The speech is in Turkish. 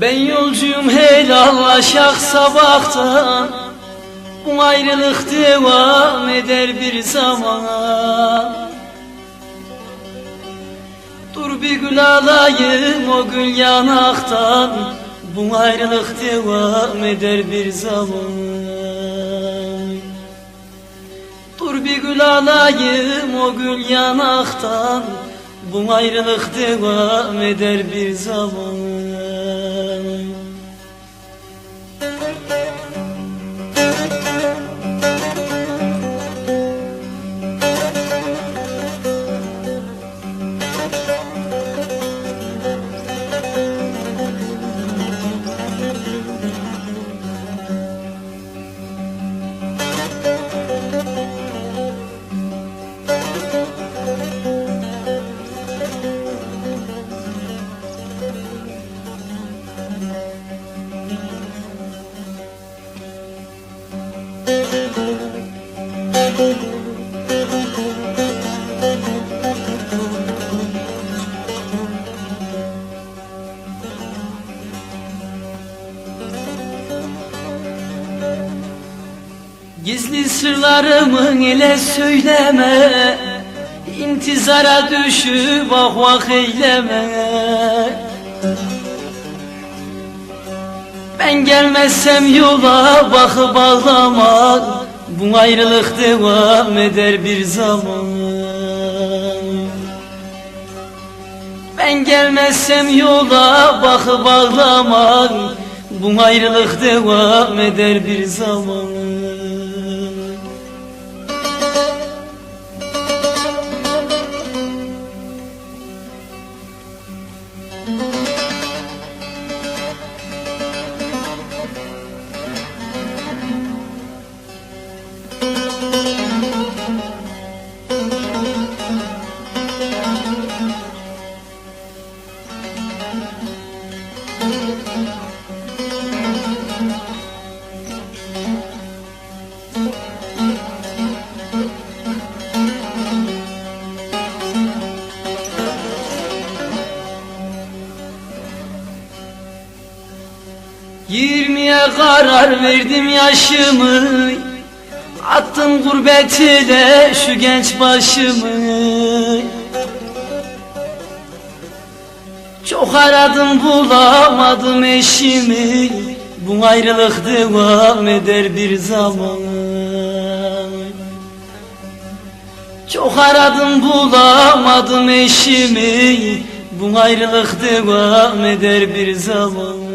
Ben yolcuyum helallaşak sabahtan. Bu ayrılık devam eder bir zaman. Dur bir gül alayım o gül yanaktan. Bu ayrılık devam eder bir zaman. Dur bir gül alayım o gül yanaktan Bu ayrılık devam eder bir zaman Gizli sırlarımı ile söyleme İntizara düşüp vah vah eyleme Ben gelmezsem yola bakıp ağlama Bu ayrılık devam eder bir zaman. Ben gelmezsem yola bakıp ağlama Bu ayrılık devam eder bir zaman Yirmiye karar verdim yaşımı. Attım gurbetine şu genç başımı. Çok aradım bulamadım eşimi. Bu ayrılık devam eder bir zaman. Çok aradım bulamadım eşimi. Bu ayrılık devam eder bir zaman